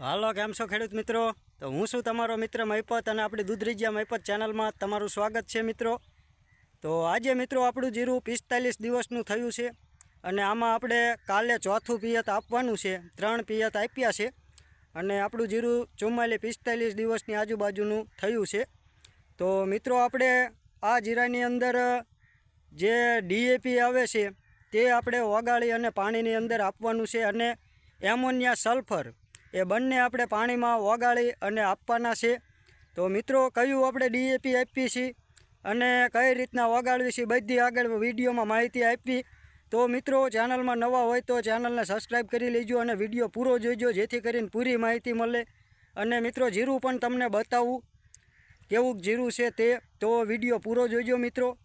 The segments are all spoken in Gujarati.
હાલો, કેમ છો ખેડૂત મિત્રો? તો હું છું તમારો મિત્ર મહિપત અને આપણી દૂધરીજિયા મહિપત ચેનલમાં તમારું સ્વાગત છે મિત્રો. તો આજે મિત્રો આપણું જીરું પિસ્તાલીસ દિવસનું થયું છે અને આમાં આપણે કાલે ચોથું પિયત આપવાનું છે, ત્રણ પિયત આપ્યા છે અને આપણું જીરું ચુમ્માલી પિસ્તાલીસ દિવસની આજુબાજુનું થયું છે. તો મિત્રો આપણે આ જીરાની અંદર જે ડીએપી આવે છે તે આપણે ઓગાળી અને પાણીની અંદર આપવાનું છે અને એમોનિયા સલ્ફર એ બંને આપણે પાણીમાં ઓગાળી અને આપવાના છે. તો મિત્રો, કયું આપણે ડીએપી આપીએ છીએ અને કઈ રીતના ઓગાળવી છે, બધી આગળ વિડીયોમાં માહિતી આપી. તો મિત્રો, ચેનલમાં નવા હોય તો ચેનલને સબસ્ક્રાઈબ કરી લેજો અને વીડિયો પૂરો જોઈજો જેથી કરીને પૂરી માહિતી મળે. અને મિત્રો, જીરું પણ તમને બતાવું કેવું જીરું છે તે. તો વીડિયો પૂરો જોઈજો મિત્રો.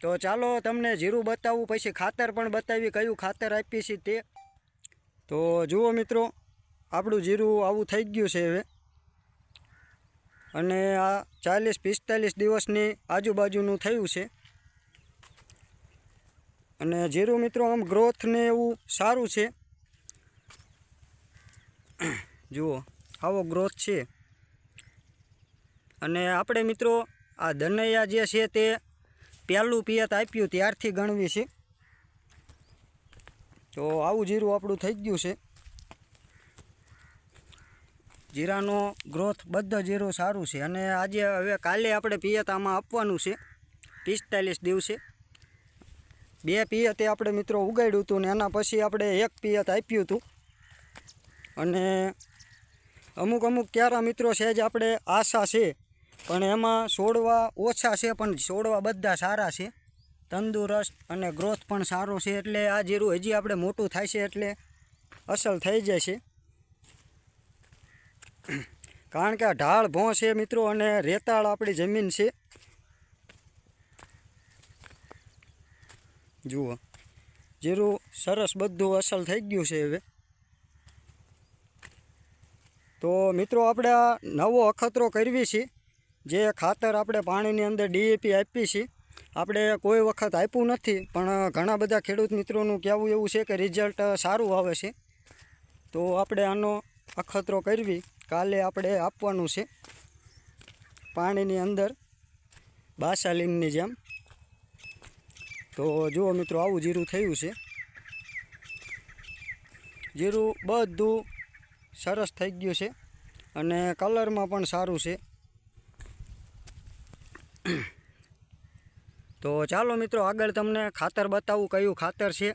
તો ચાલો તમને જીરું બતાવું, પછી ખાતર પણ બતાવી કયું ખાતર આપીએ છીએ તે. તો જુઓ મિત્રો આપણું જીરું આવું થઈ ગયું છે હવે. અને આ ચાલીસ પિસ્તાલીસ દિવસની આજુબાજુનું થયું છે. અને જીરું મિત્રો, આમ ગ્રોથ ને એવું સારું છે. જુઓ, આવો ગ્રોથ છે. અને આપણે મિત્રો, આ દનૈયા જે છે તે પહેલું પિયત આપ્યું ત્યારથી ગણવી છે. તો આવું જીરું આપણું થઈ ગયું છે. જીરાનો ગ્રોથ બધો જીરું સારું છે. અને આજે હવે કાલે આપણે પિયત આમાં આપવાનું છે. પિસ્તાલીસ દિવસે. બે પિયતે આપણે મિત્રો ઉગાડ્યું હતું ને એના પછી આપણે એક પિયત આપ્યું હતું. અને અમુક અમુક ક્યારા મિત્રો છે જ આપણે આશા છે. પણ એમાં છોડવા ઓછા છે, પણ છોડવા બધા સારા છે. તંદુરસ્ત અને ગ્રોથ પણ સારો છે. એટલે આ જીરું હજી આપણે મોટું થાય છે એટલે અસલ થઈ જાય છે. કારણ કે આ ઢાળ ભોં છે મિત્રો અને રેતાળ આપણી જમીન છે. જુઓ. જીરું સરસ બધું અસલ થઈ ગયું છે હવે. તો મિત્રો આપણે આ નવો અખતરો કરવી છે. જે ખાતર આપણે પાણીની અંદર ડીએપી આપી છીએ આપણે કોઈ વખત આપ્યું નથી, પણ ઘણા બધા ખેડૂત મિત્રોનું કહેવું એવું છે કે રિઝલ્ટ સારું આવે છે. તો આપણે આનો અખતરો કરવી. કાલે આપણે આપવાનું છે પાણીની અંદર બાસાલીનની જેમ. તો જુઓ મિત્રો, આવું જીરું થયું છે. જીરું બધું સરસ થઈ ગયું છે અને કલરમાં પણ સારું છે. તો ચાલો મિત્રો, આગળ તમને ખાતર બતાવું કયું ખાતર છે.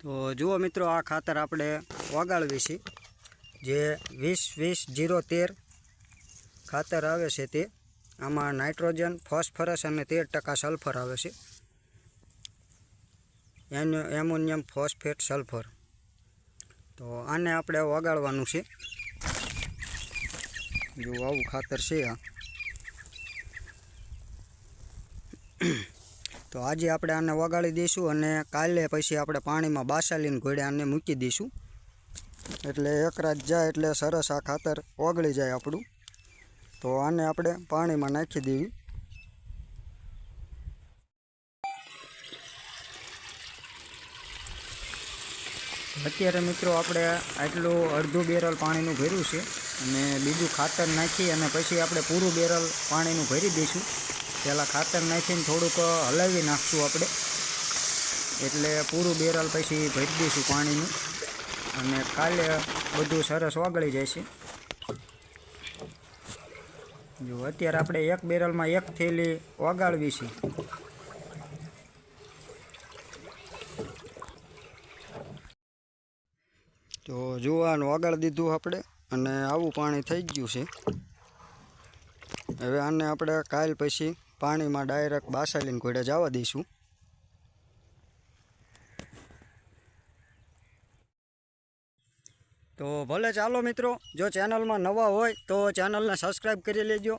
તો જુઓ મિત્રો, આ ખાતર આપણે વગાડવી છે. જે વીસ વીસ જીરો તેર ખાતર આવે છે તે. આમાં નાઇટ્રોજન, ફોસ્ફરસ અને તેર ટકા સલ્ફર આવે છે. એનો એમોનિયમ, ફોસ્ફેટ, સલ્ફર. તો આને આપણે વગાડવાનું છે. જો આવું ખાતર છે આ. તો આજે આપણે આને વગાડી દઈશું અને કાલે પછી આપણે પાણીમાં બાસાલીને ઘોડે આને મૂકી દઈશું. એટલે એક રાત જાય એટલે સરસ આ ખાતર ઓગળી જાય આપણું. તો આને આપણે પાણીમાં નાખી દેવી. અત્યારે મિત્રો આપણે આટલું અડધું બેરલ પાણીનું ભર્યું છે અને બીજું ખાતર નાખી અને પછી આપણે પૂરું બેરલ પાણીનું ભરી દઈશું. પહેલાં ખાતર નાખીને થોડુંક હલાવી નાખશું આપણે. એટલે પૂરું બેરલ પછી ભરી દઈશું પાણીનું. અને કાલે બધું સરસ ઓગળી જાય છે. જો અત્યારે આપણે એક બેરલમાં એક થેલી ઓગાળવી છે. તો જોવાનું ઓગાળી દીધું આપણે અને આવું પાણી થઈ ગયું છે. હવે આને આપણે કાલ પછી પાણીમાં ડાયરેક્ટ બાસાલીને ઘોડે જવા દઈશું. તો ભલે ચાલો મિત્રો, જો ચેનલમાં નવા હોય તો ચેનલને સબસ્ક્રાઈબ કરી લેજો.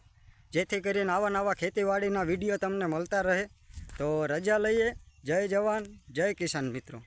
જેથી કરીને આવા નવા ખેતીવાડીના વીડિયો તમને મળતા રહે. તો રજા લઈએ. જય જવાન, જય કિસાન મિત્રો.